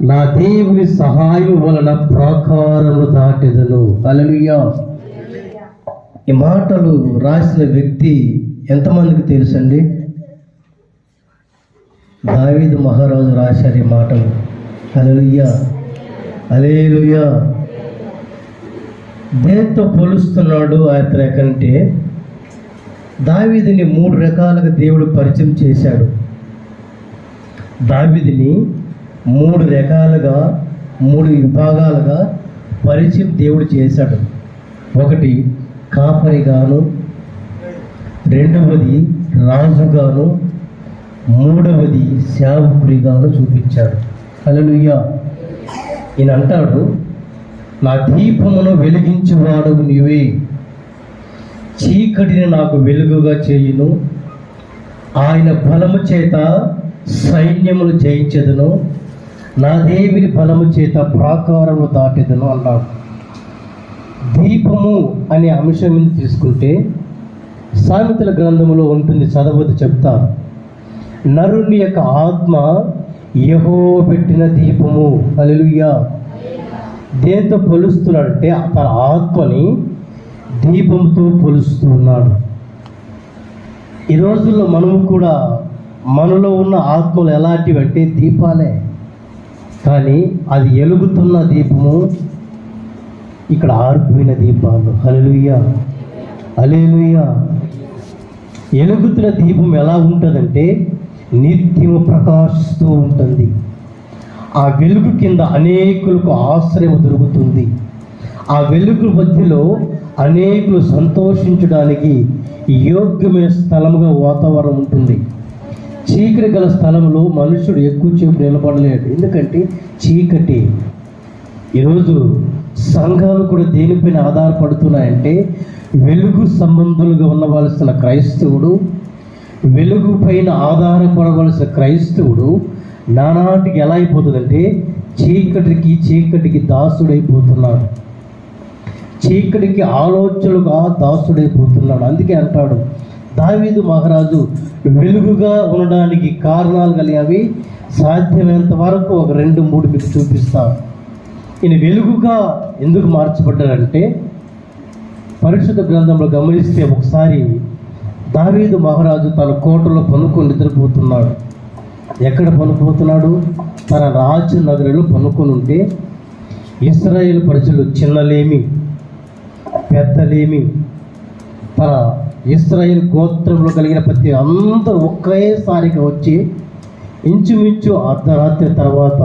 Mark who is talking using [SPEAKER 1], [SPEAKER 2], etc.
[SPEAKER 1] నా దేవుని సహాయం వలన ప్రాకారము దాటెదను. అలలుయ్యా ఈ మాటలు రాసిన వ్యక్తి ఎంతమందికి తెలుసండి? దావీదు మహారాజు రాశారు ఈ మాటలు. అలలుయ్యా అలేలుయ్యా దేంతో పోలుస్తున్నాడు అతని కంటే దావీదిని మూడు రకాలుగా దేవుడు పరిచయం చేశాడు. దావీదిని మూడు రకాలుగా మూడు విభాగాలుగా పరిచయం దేవుడు చేశాడు. ఒకటి కాపరిగాను రెండవది రాజుగాను మూడవది సేవకుడిగాను చూపించాడు. హల్లెలూయా. ఈయన అంటాడు నా దీపమును వెలిగించేవాడు నీవే. చీకటిని నాకు వెలుగుగా చేయును. ఆయన బలము చేత సైన్యములు జయించదును. నా దేవుని బలము చేత ప్రాకారము దాటెదను అన్నాడు. దీపము అనే అంశం తీసుకుంటే సామెతల గ్రంథములో ఉంటుంది చదవదు చెప్తా. నరుని యొక్క ఆత్మ యహో పెట్టిన దీపము. అలెలుయ్యా దేంతో పొలుస్తున్నాడంటే తన ఆత్మని దీపంతో పొలుస్తూ ఉన్నాడు. ఈ రోజుల్లో మనము కూడా మనలో ఉన్న ఆత్మలు ఎలాంటివి అంటే దీపాలే. కానీ అది ఎలుగుతున్న దీపము ఇక్కడ ఆరిపోయిన దీపాలు. అలెలుయ్య అలెలుయ్య ఎలుగుతున్న దీపం ఎలా ఉంటుందంటే నిత్యము ప్రకాశిస్తూ ఉంటుంది. ఆ వెలుగు కింద అనేకులకు ఆశ్రయం దొరుకుతుంది. ఆ వెలుగు మధ్యలో అనేకులు సంతోషించడానికి యోగ్యమైన స్థలముగా వాతావరణం ఉంటుంది. చీకటి గల స్థలంలో మనుషుడు ఎక్కువసేపు నిలబడలేడు. ఎందుకంటే చీకటి. ఈరోజు సంఘాలు కూడా దేనిపైన ఆధారపడుతున్నాయంటే వెలుగు సంబంధులుగా ఉండవలసిన క్రైస్తవుడు వెలుగు పైన ఆధారపడవలసిన క్రైస్తవుడు నానాటికి ఎలా అయిపోతుందంటే చీకటికి చీకటికి దాసుడైపోతున్నాడు. చీకటికి ఆలోచనలుగా దాసుడైపోతున్నాడు. అందుకే అంటాడు దావీదు మహారాజు వెలుగుగా ఉండడానికి కారణాలు కలిగినవి సాధ్యమైనంత వరకు ఒక రెండు మూడు మీకు చూపిస్తాను. ఈయన వెలుగుగా ఎందుకు మార్చబడ్డాడంటే పరిశుద్ధ గ్రంథంలో గమనిస్తే ఒకసారి దావీదు మహారాజు తన కోటలో పనుకొని నిద్రపోతున్నాడు. ఎక్కడ పనుకుపోతున్నాడు? తన రాజ నగరంలో పనుకొని ఉంటే ఇస్రాయేల్ ప్రజలు చిన్నలేమి పెద్దలేమి తన ఇస్రాయిల్ గోత్రంలో కలిగిన ప్రతి అందరూ ఒకేసారిగా వచ్చి ఇంచుమించు అర్ధరాత్రి తర్వాత